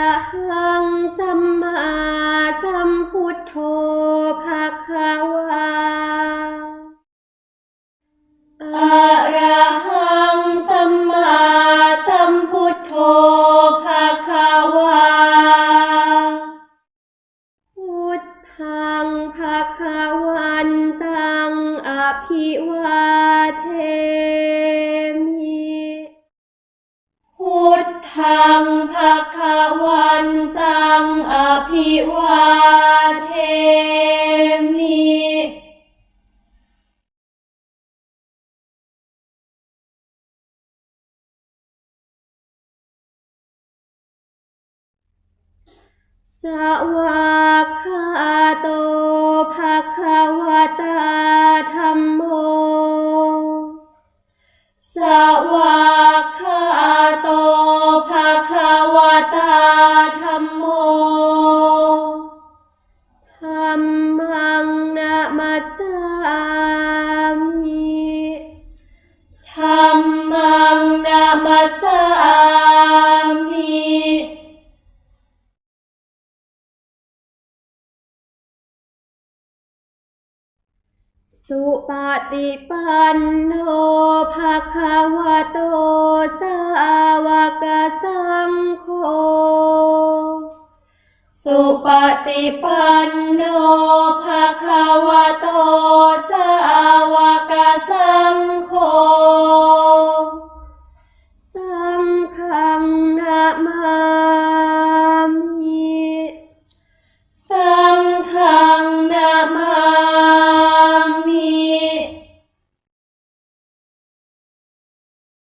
ระหังสัมมาสัมพุทโธภะคะวาอะระหังสัมมาสัมพุทโธภะคะวาพุทธังภะคะวันตังอภิวาเทมิพุทธังภะคะ วันตังอภิวาเทมิสวากขาโตภะคะวะตาธัมโม มมังนะมัสสามิธัมมังนะมัสสามิสุปฏิปันโนภะคะวะโตสาวกสังโฆ สุปฏิปันโนภะคะวะโตสาวกสั